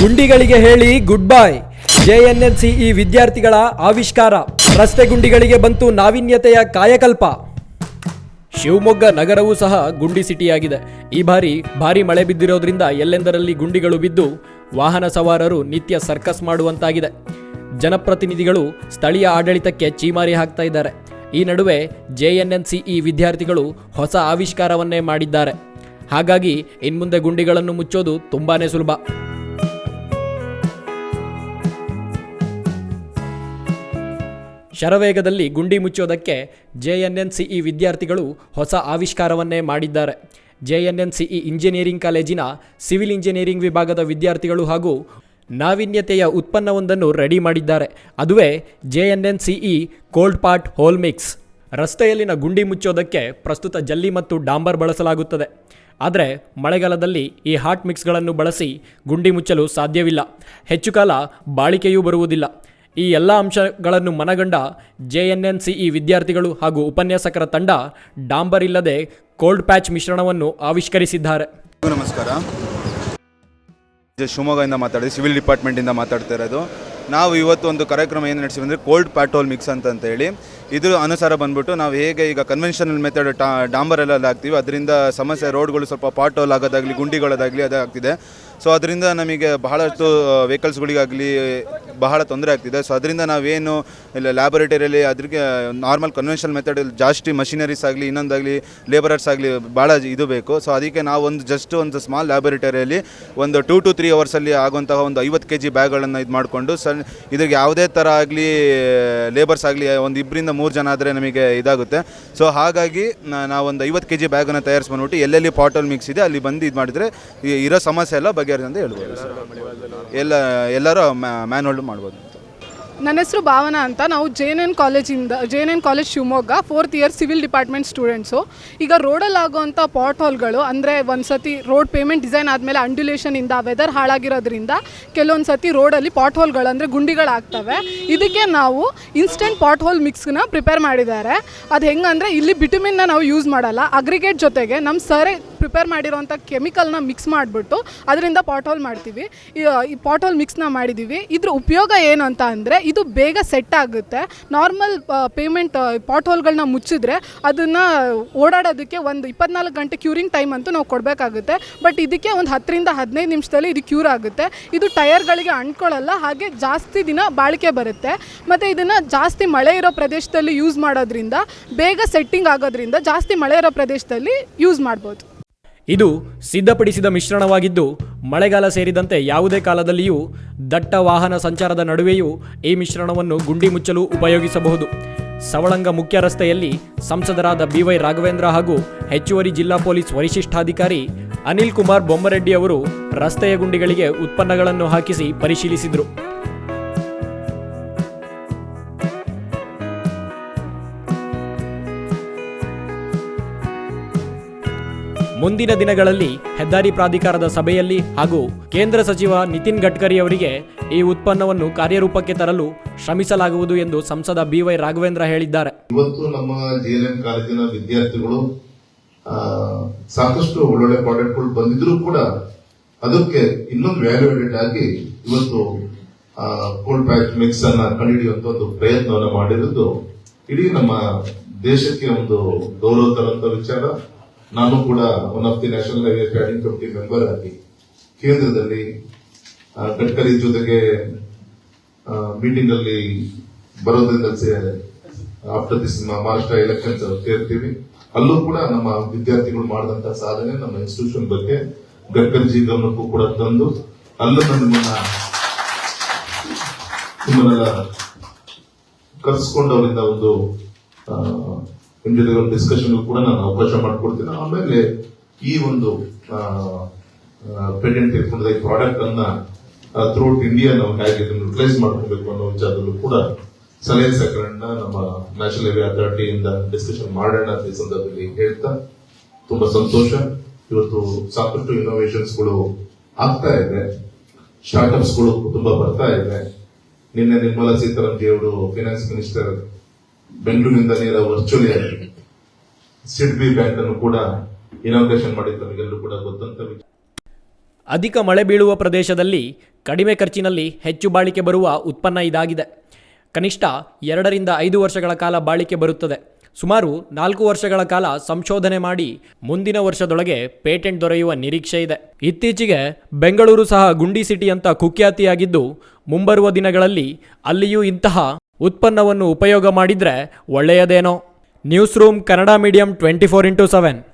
ಗುಂಡಿಗಳಿಗೆ ಹೇಳಿ good bye. ಬಾಯ್ ಈ ವಿದ್ಯಾರ್ಥಿಗಳ ಆವಿಷ್ಕಾರ. ರಸ್ತೆ ಗುಂಡಿಗಳಿಗೆ ಬಂತು ನಾವೀನ್ಯತೆಯ ಕಾಯಕಲ್ಪ. ಶಿವಮೊಗ್ಗ ನಗರವೂ ಸಹ ಗುಂಡಿ ಸಿಟಿಯಾಗಿದೆ. ಈ ಬಾರಿ ಭಾರಿ ಮಳೆ ಬಿದ್ದಿರೋದ್ರಿಂದ ಎಲ್ಲೆಂದರಲ್ಲಿ ಗುಂಡಿಗಳು ಬಿದ್ದು ವಾಹನ ಸವಾರರು ನಿತ್ಯ ಸರ್ಕಸ್ ಮಾಡುವಂತಾಗಿದೆ. ಜನಪ್ರತಿನಿಧಿಗಳು ಸ್ಥಳೀಯ ಆಡಳಿತಕ್ಕೆ ಚೀಮಾರಿ ಹಾಕ್ತಾ ಇದ್ದಾರೆ. ಈ ನಡುವೆ ಜೆಎನ್ಎನ್ಸಿಇ ವಿದ್ಯಾರ್ಥಿಗಳು ಹೊಸ ಆವಿಷ್ಕಾರವನ್ನೇ ಮಾಡಿದ್ದಾರೆ. ಹಾಗಾಗಿ ಇನ್ಮುಂದೆ ಗುಂಡಿಗಳನ್ನು ಮುಚ್ಚೋದು ತುಂಬಾ ಸುಲಭ. ಶರವೇಗದಲ್ಲಿ ಗುಂಡಿ ಮುಚ್ಚೋದಕ್ಕೆ J N N C E ವಿದ್ಯಾರ್ಥಿಗಳು ಹೊಸ ಆವಿಷ್ಕಾರವನ್ನೇ ಮಾಡಿದ್ದಾರೆ. J N N CE engineering ಕಾಲೇಜಿನ ಸಿವಿಲ್ ಇಂಜಿನಿಯರಿಂಗ್ ವಿಭಾಗದ ವಿದ್ಯಾರ್ಥಿಗಳು ಹಾಗೂ ನಾವೀನ್ಯತೆಯ ಉತ್ಪನ್ನವೊಂದನ್ನು ರೆಡಿ ಮಾಡಿದ್ದಾರೆ. ಅದುವೇ J N N CE cold pothole mix. ರಸ್ತೆಯಲ್ಲಿನ ಗುಂಡಿ ಮುಚ್ಚೋದಕ್ಕೆ ಪ್ರಸ್ತುತ ಜಲ್ಲಿ ಮತ್ತು ಡಾಂಬರ್ ಬಳಸಲಾಗುತ್ತದೆ. ಆದರೆ ಮಳೆಗಾಲದಲ್ಲಿ ಈ ಹಾಟ್ ಮಿಕ್ಸ್ಗಳನ್ನು ಬಳಸಿ ಗುಂಡಿ ಮುಚ್ಚಲು ಸಾಧ್ಯವಿಲ್ಲ. ಹೆಚ್ಚು ಕಾಲ ಬಾಳಿಕೆಯೂ ಬರುವುದಿಲ್ಲ. ಈ ಎಲ್ಲ ಅಂಶಗಳನ್ನು ಮನಗಂಡ ಜೆ ಎನ್ ಎನ್ ಸಿಇ ವಿದ್ಯಾರ್ಥಿಗಳು ಹಾಗೂ ಉಪನ್ಯಾಸಕರ ತಂಡ ಡಾಂಬರ್ ಇಲ್ಲದೆ ಕೋಲ್ಡ್ ಪ್ಯಾಚ್ ಮಿಶ್ರಣವನ್ನು ಆವಿಷ್ಕರಿಸಿದ್ದಾರೆ. ನಮಸ್ಕಾರ. ಶಿವಮೊಗ್ಗದಿಂದ ಮಾತಾಡಿ, ಸಿವಿಲ್ ಡಿಪಾರ್ಟ್ಮೆಂಟಿಂದ ಮಾತಾಡ್ತಾ ಇರೋದು. ನಾವು ಇವತ್ತು ಒಂದು ಕಾರ್ಯಕ್ರಮ ಏನು ನಡೆಸಿವಿ ಅಂದರೆ ಕೋಲ್ಡ್ ಪ್ಯಾಟೋಲ್ ಮಿಕ್ಸ್ ಅಂತ ಹೇಳಿ ಇದ್ರ ಅನುಸಾರ ಬಂದ್ಬಿಟ್ಟು ನಾವು ಹೇಗೆ ಈಗ ಕನ್ವೆನ್ಷನಲ್ ಮೆಥಡ್ ಟಾ, ಡಾಂಬರ್ ಎಲ್ಲ ಹಾಕ್ತೀವಿ ಅದರಿಂದ ಸಮಸ್ಯೆ ರೋಡ್ಗಳು ಸ್ವಲ್ಪ ಪಾಟೋಲ್ ಆಗೋದಾಗಲಿ, ಗುಂಡಿಗಳದಾಗಲಿ ಅದಾಗ್ತಿದೆ. ಸೊ ಅದರಿಂದ ನಮಗೆ ಬಹಳಷ್ಟು ವೆಹಿಕಲ್ಸ್ಗಳಿಗಾಗಲಿ ಬಹಳ ತೊಂದರೆ ಆಗ್ತಿದೆ. ಸೊ ಅದರಿಂದ ನಾವೇನು, ಇಲ್ಲ ಲ್ಯಾಬೊರೇಟರಿಯಲ್ಲಿ ಅದಕ್ಕೆ ನಾರ್ಮಲ್ ಕನ್ವೆನ್ಷನಲ್ ಮೆಥಡ್ ಜಾಸ್ತಿ ಮಷಿನರೀಸ್ ಆಗಲಿ, ಇನ್ನೊಂದಾಗಲಿ ಲೇಬರರ್ಸ್ ಆಗಲಿ ಭಾಳ ಇದು ಬೇಕು. ಸೊ ಅದಕ್ಕೆ ನಾವು ಒಂದು ಜಸ್ಟ್ ಒಂದು ಸ್ಮಾಲ್ ಲ್ಯಾಬೊರೇಟರಿಯಲ್ಲಿ ಒಂದು ಟೂ ಟು ತ್ರೀ ಅವರ್ಸಲ್ಲಿ ಆಗುವಂತಹ ಒಂದು ಐವತ್ತು ಕೆ ಜಿ ಬ್ಯಾಗ್ಗಳನ್ನು ಇದು ಮಾಡಿಕೊಂಡು ಸಣ್ಣ ಇದಕ್ಕೆ ಯಾವುದೇ ಥರ ಆಗಲಿ ಲೇಬರ್ಸ್ ಆಗಲಿ, ಒಂದು ಇಬ್ಬರಿಂದ ಮೂರು ಜನ ಆದರೆ ನಮಗೆ ಇದಾಗುತ್ತೆ. ಸೊ ಹಾಗಾಗಿ ನಾವೊಂದು ಐವತ್ತು ಕೆ ಜಿ ಬ್ಯಾಗನ್ನು ತಯಾರಿಸ್ಬಂದ್ಬಿಟ್ಟು ಎಲ್ಲೆಲ್ಲಿ ಪಾಟಲ್ ಮಿಕ್ಸ್ ಇದೆ ಅಲ್ಲಿ ಬಂದು ಇದು ಮಾಡಿದರೆ ಇರೋ ಸಮಸ್ಯೆ ಎಲ್ಲ ಬಗೆಹರಿದೆ ಅಂತ ಹೇಳ್ಬೋದು. ಎಲ್ಲ, ಎಲ್ಲರೂ ಮ್ಯಾನ್ ಹೋಲ್ಡ್ ಮಾಡ್ಬೋದು. ನನ್ನ ಹೆಸರು ಭಾವನಾ ಅಂತ. ನಾವು ಜೆ ಎನ್ ಎನ್ ಕಾಲೇಜಿಂದ J N N college Shivamogga fourth year civil department students ಈಗ ರೋಡಲ್ಲಿ ಆಗುವಂಥ ಪಾಟ್ ಹೋಲ್ಗಳು ಅಂದರೆ ಒಂದು ಸತಿ ರೋಡ್ ಪೇಮೆಂಟ್ ಡಿಸೈನ್ ಆದಮೇಲೆ ಅಂಡ್ಯುಲೇಷನಿಂದ ವೆದರ್ ಹಾಳಾಗಿರೋದ್ರಿಂದ ಕೆಲವೊಂದು ಸತಿ ರೋಡಲ್ಲಿ ಪಾಟ್ ಹೋಲ್ಗಳು ಅಂದರೆ ಗುಂಡಿಗಳಾಗ್ತವೆ. ಇದಕ್ಕೆ ನಾವು ಇನ್ಸ್ಟೆಂಟ್ ಪಾಟ್ ಹೋಲ್ ಮಿಕ್ಸ್ನ ಪ್ರಿಪೇರ್ ಮಾಡಿದ್ದಾರೆ. ಅದು ಹೆಂಗಂದರೆ ಇಲ್ಲಿ ಬಿಟುಮಿನ್ನ ನಾವು ಯೂಸ್ ಮಾಡಲ್ಲ. ಅಗ್ರಿಗೇಟ್ ಜೊತೆಗೆ ನಮ್ಮ ಸರೇ ಪ್ರಿಪೇರ್ ಮಾಡಿರೋಂಥ ಕೆಮಿಕಲ್ನ ಮಿಕ್ಸ್ ಮಾಡಿಬಿಟ್ಟು ಅದರಿಂದ ಪಾಟ್ ಹೋಲ್ ಮಾಡ್ತೀವಿ. ಈ- ಈ ಪಾಟ್ ಹೋಲ್ ಮಿಕ್ಸ್ನ ಮಾಡಿದ್ದೀವಿ ಇದ್ರ ಉಪಯೋಗ ಏನು ಅಂತ ಅಂದರೆ ಇದು ಬೇಗ ಸೆಟ್ ಆಗುತ್ತೆ. ನಾರ್ಮಲ್ ಪೇಮೆಂಟ್ ಪಾಟ್ ಹೋಲ್ಗಳನ್ನ ಮುಚ್ಚಿದ್ರೆ ಅದನ್ನು ಓಡಾಡೋದಕ್ಕೆ ಒಂದು ಇಪ್ಪತ್ನಾಲ್ಕು ಗಂಟೆ ಕ್ಯೂರಿಂಗ್ ಟೈಮ್ ಅಂತೂ ನಾವು ಕೊಡಬೇಕಾಗುತ್ತೆ. ಬಟ್ ಇದಕ್ಕೆ ಒಂದು ಹತ್ತರಿಂದ ಹದಿನೈದು ನಿಮಿಷದಲ್ಲಿ ಇದು ಕ್ಯೂರ್ ಆಗುತ್ತೆ. ಇದು ಟಯರ್ಗಳಿಗೆ ಅಂಟ್ಕೊಳ್ಳಲ್ಲ ಹಾಗೆ ಜಾಸ್ತಿ ದಿನ ಬಾಳಿಕೆ ಬರುತ್ತೆ. ಮತ್ತು ಇದನ್ನು ಜಾಸ್ತಿ ಮಳೆ ಇರೋ ಪ್ರದೇಶದಲ್ಲಿ ಯೂಸ್ ಮಾಡೋದ್ರಿಂದ, ಬೇಗ ಸೆಟ್ಟಿಂಗ್ ಆಗೋದ್ರಿಂದ ಜಾಸ್ತಿ ಮಳೆ ಇರೋ ಪ್ರದೇಶದಲ್ಲಿ ಯೂಸ್ ಮಾಡ್ಬೋದು. ಇದು ಸಿದ್ಧಪಡಿಸಿದ ಮಿಶ್ರಣವಾಗಿದ್ದು, ಮಳೆಗಾಲ ಸೇರಿದಂತೆ ಯಾವುದೇ ಕಾಲದಲ್ಲಿಯೂ ದಟ್ಟ ವಾಹನ ಸಂಚಾರದ ನಡುವೆಯೂ ಈ ಮಿಶ್ರಣವನ್ನು ಗುಂಡಿ ಮುಚ್ಚಲು ಉಪಯೋಗಿಸಬಹುದು. ಸವಳಂಗ ಮುಖ್ಯ ರಸ್ತೆಯಲ್ಲಿ ಸಂಸದರಾದ ಬಿವೈ ರಾಘವೇಂದ್ರ ಹಾಗೂ ಹೆಚ್ಚುವರಿ ಜಿಲ್ಲಾ ಪೊಲೀಸ್ ವರಿಷ್ಠಾಧಿಕಾರಿ ಅನಿಲ್ ಕುಮಾರ್ ಬೊಮ್ಮರೆಡ್ಡಿ ಅವರು ರಸ್ತೆಯ ಗುಂಡಿಗಳಿಗೆ ಉತ್ಪನ್ನಗಳನ್ನು ಹಾಕಿಸಿ ಪರಿಶೀಲಿಸಿದರು. ಮುಂದಿನ ದಿನಗಳಲ್ಲಿ ಹೆದ್ದಾರಿ ಪ್ರಾಧಿಕಾರದ ಸಭೆಯಲ್ಲಿ ಹಾಗೂ ಕೇಂದ್ರ ಸಚಿವ ನಿತಿನ್ ಗಡ್ಕರಿ ಅವರಿಗೆ ಈ ಉತ್ಪನ್ನವನ್ನು ಕಾರ್ಯರೂಪಕ್ಕೆ ತರಲು ಶ್ರಮಿಸಲಾಗುವುದು ಎಂದು ಸಂಸದ ಬಿವೈ ರಾಘವೇಂದ್ರ ಹೇಳಿದ್ದಾರೆ. ಇವತ್ತು ನಮ್ಮ ಜೆಎಲ್ಎನ್ ಕಾಲೇಜಿನ ವಿದ್ಯಾರ್ಥಿಗಳು ಸಾಕಷ್ಟು ಒಳ್ಳೊಳ್ಳೆ ಪ್ರಾಡಕ್ಟ್ಗಳು ಬಂದಿದ್ರು ಕೂಡ ಅದಕ್ಕೆ ಇನ್ನೊಂದು ವ್ಯಾಲ್ಯೂಯೇಟೆಡ್ ಆಗಿ ಇವತ್ತು ಕೋಲ್ಡ್ ಪ್ಯಾಚ್ ಮಿಕ್ಸ್ ಅನ್ನ ಕಂಡುಹಿಡಿಯುವಂತ ಒಂದು ಪ್ರಯತ್ನವನ್ನು ಮಾಡಿರುವುದು ಇಡೀ ನಮ್ಮ ದೇಶಕ್ಕೆ ಒಂದು ಗೌರವ ತರುವಂತ ವಿಚಾರ. ನಾನು ಕೂಡ one of the national highway standing committee member ಆಗಿ ಕೇಂದ್ರದಲ್ಲಿ ಗಡ್ಕರಿ ಜೊತೆಗೆ ಮೀಟಿಂಗ್ ಅಲ್ಲಿ ಬರೋದ್ರಿಂದ ಆಫ್ಟರ್ ದಿಸ್ ಮಹಾರಾಷ್ಟ್ರ ಎಲೆಕ್ಷನ್ಸ್ ಸೇರ್ತೀವಿ. ಅಲ್ಲೂ ಕೂಡ ನಮ್ಮ ವಿದ್ಯಾರ್ಥಿಗಳು ಮಾಡಿದಂತಹ ಸಾಧನೆ ನಮ್ಮ ಇನ್ಸ್ಟಿಟ್ಯೂಷನ್ ಬಗ್ಗೆ ಗಡ್ಕರಿಜಿ ಗಮನಕ್ಕೂ ಕೂಡ ತಂದು, ಅಲ್ಲೂ ನಿಮ್ಮನ್ನ ನಿಮ್ಮನ್ನೆಲ್ಲ ಕರೆಸ್ಕೊಂಡು ಅವರಿಂದ ಒಂದು ನಿಮ್ ಡಿಸ್ಕಷನ್ ಕೂಡ ನಾನು ಅವಕಾಶ ಮಾಡಿಕೊಡ್ತೀನಿ. ಆಮೇಲೆ ಈ ಒಂದು ಪೇಟೆಂಟ್ ಇಟ್ಕೊಂಡ ಪ್ರಾಡಕ್ಟ್ ಅನ್ನ ಥ್ರೂಟ್ ಇಂಡಿಯಾ ನಾವು ಹೇಗೆ ಇದನ್ನು ರಿಪ್ಲೇಸ್ ಮಾಡ್ಕೋಬೇಕು ಅನ್ನೋ ವಿಚಾರದಲ್ಲೂ ಕೂಡ ಸಲಹೆ ಸಕರಣ ನಮ್ಮ ನ್ಯಾಷನಲ್ ಹೈವೇ ಅಥಾರಿಟಿಯಿಂದ ಡಿಸ್ಕಷನ್ ಮಾಡೋಣ ಈ ಸಂದರ್ಭದಲ್ಲಿ ಹೇಳ್ತಾ ತುಂಬಾ ಸಂತೋಷ. ಇವತ್ತು ಸಾಕಷ್ಟು innovations ಗಳು ಆಗ್ತಾ ಇದೆ. ಸ್ಟಾರ್ಟ್ಅಪ್ಸ್ಗಳು ತುಂಬಾ ಬರ್ತಾ ಇದೆ. ನಿನ್ನೆ ನಿರ್ಮಲಾ ಸೀತಾರಾಮ್ ಅವರು ಫೈನಾನ್ಸ್ ಮಿನಿಸ್ಟರ್ ಬೆಂಗಳೂರಿನಿಂದ ನೇರ ವರ್ಚುವಲಿ ಸಿಡ್ಬಿ ಬ್ಯಾಂಕ್ ಅನ್ನು ಕೂಡ ಇನಾಗ್ರೇಷನ್ ಮಾಡಿದ್ದು ನಮಗೆಲ್ಲರೂ ಕೂಡ ಗೊತ್ತಂತ ಅಧಿಕ ಮಳೆ ಬೀಳುವ ಪ್ರದೇಶದಲ್ಲಿ ಕಡಿಮೆ ಖರ್ಚಿನಲ್ಲಿ ಹೆಚ್ಚು ಬಾಳಿಕೆ ಬರುವ ಉತ್ಪನ್ನ ಇದಾಗಿದೆ. ಕನಿಷ್ಠ ಎರಡರಿಂದ ಐದು ವರ್ಷಗಳ ಕಾಲ ಬಾಳಿಕೆ ಬರುತ್ತದೆ. ಸುಮಾರು ನಾಲ್ಕು ವರ್ಷಗಳ ಕಾಲ ಸಂಶೋಧನೆ ಮಾಡಿ ಮುಂದಿನ ವರ್ಷದೊಳಗೆ ಪೇಟೆಂಟ್ ದೊರೆಯುವ ನಿರೀಕ್ಷೆ ಇದೆ. ಇತ್ತೀಚೆಗೆ ಬೆಂಗಳೂರು ಸಹ ಗುಂಡಿ ಸಿಟಿ ಅಂತ ಕುಖ್ಯಾತಿಯಾಗಿದ್ದು, ಮುಂಬರುವ ದಿನಗಳಲ್ಲಿ ಅಲ್ಲಿಯೂ ಇಂತಹ ಉತ್ಪನ್ನವನ್ನು ಉಪಯೋಗ ಮಾಡಿದರೆ ಒಳ್ಳೆಯದೇನೋ. News room Kannada medium twenty four into seven